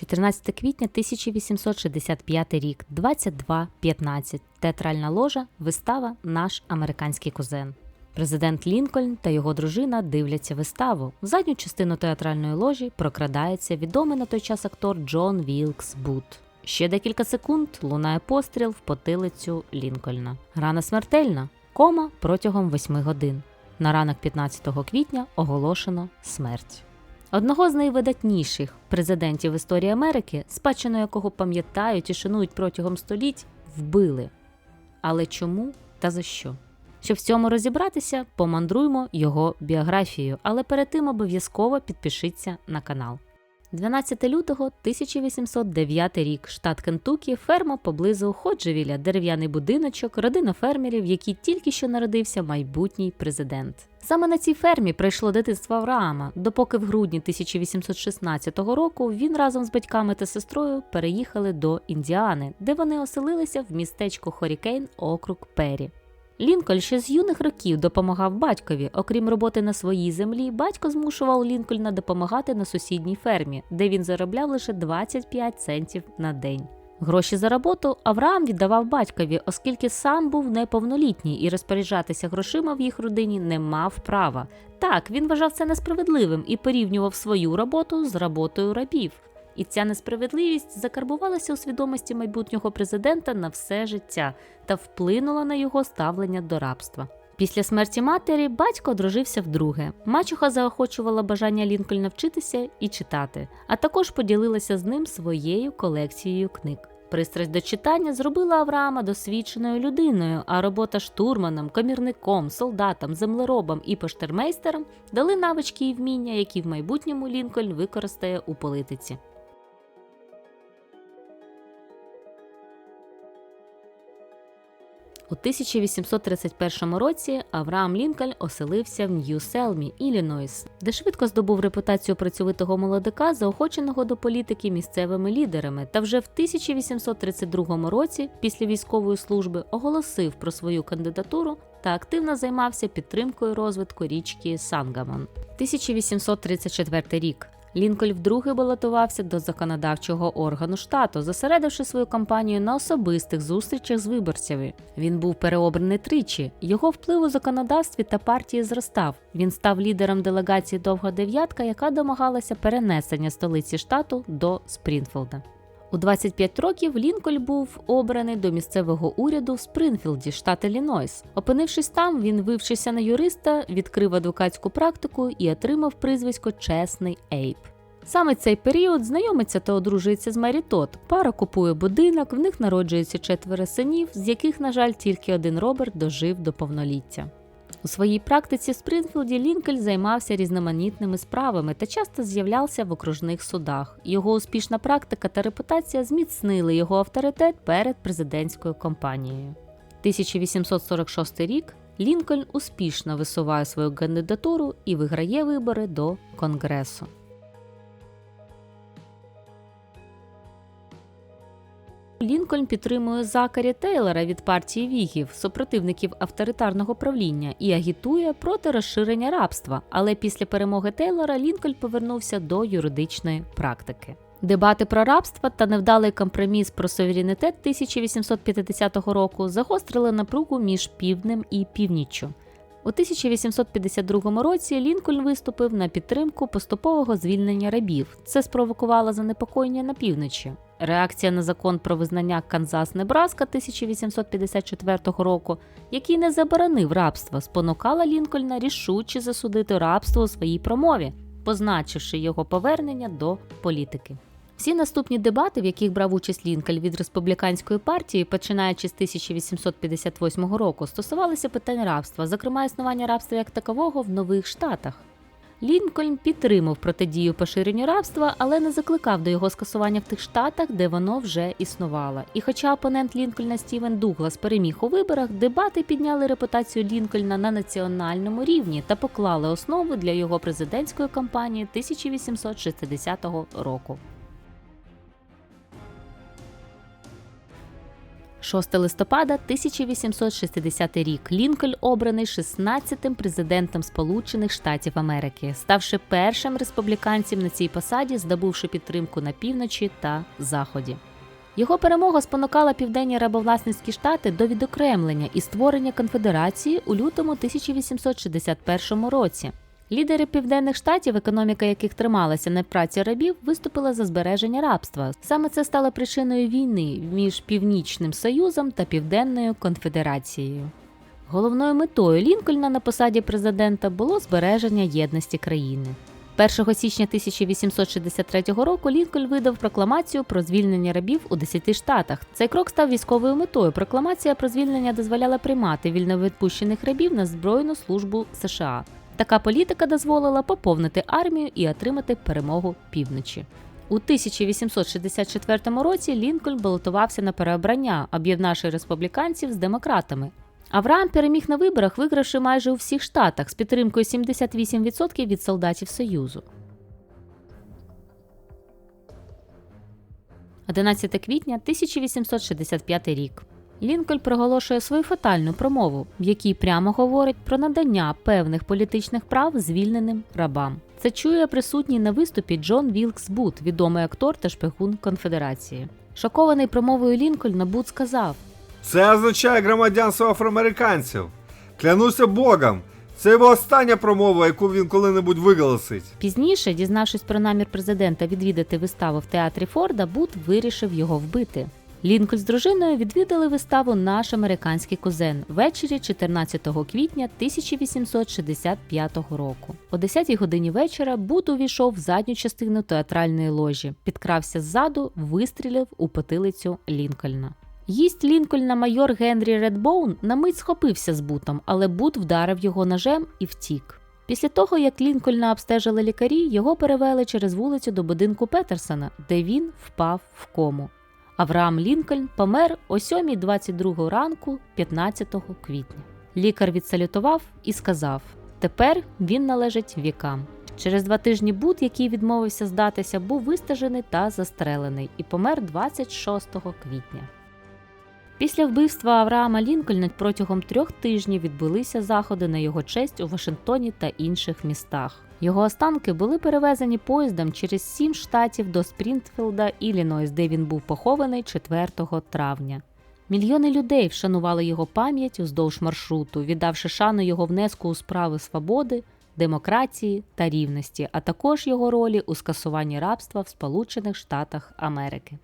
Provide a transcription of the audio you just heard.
14 квітня 1865 рік, 22.15. Театральна ложа, вистава Наш американський кузен. Президент Лінкольн та його дружина дивляться виставу. В задню частину театральної ложі прокрадається відомий на той час актор Джон Вілкс Бут. Ще декілька секунд лунає постріл в потилицю Лінкольна. Рана смертельна, кома протягом 8 годин. На ранок 15 квітня оголошено смерть. Одного з найвидатніших президентів історії Америки, спадщину якого пам'ятають і шанують протягом століть, вбили. Але чому та за що? Щоб в цьому розібратися, помандруймо його біографією, але перед тим обов'язково підпишіться на канал. 12 лютого 1809 рік, штат Кентукі, ферма поблизу Ходжевіля, дерев'яний будиночок, родина фермерів, в якій тільки що народився майбутній президент. Саме на цій фермі пройшло дитинство Авраама, допоки в грудні 1816 року він разом з батьками та сестрою переїхали до Індіани, де вони оселилися в містечку Хорікейн, округ Пері. Лінкольн ще з юних років допомагав батькові. Окрім роботи на своїй землі, батько змушував Лінкольна допомагати на сусідній фермі, де він заробляв лише 25 центів на день. Гроші за роботу Авраам віддавав батькові, оскільки сам був неповнолітній і розпоряджатися грошима в їх родині не мав права. Так, він вважав це несправедливим і порівнював свою роботу з роботою рабів. І ця несправедливість закарбувалася у свідомості майбутнього президента на все життя та вплинула на його ставлення до рабства. Після смерті матері батько одружився вдруге. Мачуха заохочувала бажання Лінкольна вчитися і читати, а також поділилася з ним своєю колекцією книг. Пристрасть до читання зробила Авраама досвідченою людиною, а робота штурманом, комірником, солдатом, землеробом і поштермейстером дали навички і вміння, які в майбутньому Лінкольн використає у політиці. У 1831 році Авраам Лінкольн оселився в Нью-Селмі, Іллінойс, де швидко здобув репутацію працьовитого молодика, заохоченого до політики місцевими лідерами, та вже в 1832 році, після військової служби, оголосив про свою кандидатуру та активно займався підтримкою розвитку річки Сангамон. 1834 рік. Лінкольн вдруге балотувався до законодавчого органу штату, зосередивши свою кампанію на особистих зустрічах з виборцями. Він був переобраний тричі. Його вплив у законодавстві та партії зростав. Він став лідером делегації Довга дев'ятка, яка домагалася перенесення столиці штату до Спрінфілда. У 25 років Лінкольн був обраний до місцевого уряду в Спринфілді, штат Іллінойс. Опинившись там, він вивчився на юриста, відкрив адвокатську практику і отримав прізвисько Чесний Ейп. Саме цей період знайомиться та одружується з Мері Тот. Пара купує будинок, в них народжується четверо синів, з яких, на жаль, тільки один Роберт дожив до повноліття. У своїй практиці в Спринфілді Лінкольн займався різноманітними справами та часто з'являвся в окружних судах. Його успішна практика та репутація зміцнили його авторитет перед президентською кампанією. 1846 рік Лінкольн успішно висуває свою кандидатуру і виграє вибори до Конгресу. Лінкольн підтримує Закарі Тейлора від партії Вігів, супротивників авторитарного правління, і агітує проти розширення рабства. Але після перемоги Тейлора Лінкольн повернувся до юридичної практики. Дебати про рабство та невдалий компроміс про суверенітет 1850 року загострили напругу між півднем і північчю. У 1852 році Лінкольн виступив на підтримку поступового звільнення рабів. Це спровокувало занепокоєння на півночі. Реакція на закон про визнання Канзас-Небраска 1854 року, який не заборонив рабство, спонукала Лінкольна рішуче засудити рабство у своїй промові, позначивши його повернення до політики. Всі наступні дебати, в яких брав участь Лінкольн від республіканської партії, починаючи з 1858 року, стосувалися питань рабства, зокрема існування рабства як такового в нових штатах. Лінкольн підтримав протидію поширенню рабства, але не закликав до його скасування в тих штатах, де воно вже існувало. І хоча опонент Лінкольна Стівен Дуглас переміг у виборах, дебати підняли репутацію Лінкольна на національному рівні та поклали основу для його президентської кампанії 1860 року. 6 листопада 1860 рік Лінкольн обраний 16-тим президентом Сполучених Штатів Америки, ставши першим республіканцем на цій посаді, здобувши підтримку на півночі та заході. Його перемога спонукала південні рабовласницькі штати до відокремлення і створення конфедерації у лютому 1861 році. Лідери південних штатів, економіка яких трималася на праці рабів, виступила за збереження рабства. Саме це стало причиною війни між Північним Союзом та Південною конфедерацією. Головною метою Лінкольна на посаді президента було збереження єдності країни. 1 січня 1863 року Лінкольн видав прокламацію про звільнення рабів у 10 штатах. Цей крок став військовою метою. Прокламація про звільнення дозволяла приймати вільновідпущених рабів на збройну службу США. Така політика дозволила поповнити армію і отримати перемогу півночі. У 1864 році Лінкольн балотувався на переобрання, об'єднавши республіканців з демократами. Авраам переміг на виборах, вигравши майже у всіх штатах з підтримкою 78% від солдатів Союзу. 11 квітня 1865 рік. Лінкольн проголошує свою фатальну промову, в якій прямо говорить про надання певних політичних прав звільненим рабам. Це чує присутній на виступі Джон Вілкс Бут, відомий актор та шпигун конфедерації. Шокований промовою Лінкольна, Бут сказав: Це означає громадянство афроамериканців. Клянуся Богом, це його остання промова, яку він коли-небудь виголосить. Пізніше, дізнавшись про намір президента відвідати виставу в театрі Форда, Бут вирішив його вбити. Лінкольн з дружиною відвідали виставу Наш американський кузен ввечері 14 квітня 1865 року. О 10 годині вечора Бут увійшов в задню частину театральної ложі, підкрався ззаду, вистрілив у потилицю Лінкольна. Їсть Лінкольна майор Генрі Редбоун на мить схопився з бутом, але бут вдарив його ножем і втік. Після того, як Лінкольна обстежили лікарі, його перевели через вулицю до будинку Петерсона, де він впав в кому. Авраам Лінкольн помер о 7.22 ранку 15 квітня. Лікар відсалютував і сказав: тепер він належить вікам. Через два тижні Бут, який відмовився здатися, був вистежений та застрелений і помер 26 квітня. Після вбивства Авраама Лінкольна протягом трьох тижнів відбулися заходи на його честь у Вашингтоні та інших містах. Його останки були перевезені поїздом через сім штатів до Спрінтфілда, Іллінойс, де він був похований 4 травня. Мільйони людей вшанували його пам'ять уздовж маршруту, віддавши шану його внеску у справи свободи, демократії та рівності, а також його ролі у скасуванні рабства в Сполучених Штатах Америки.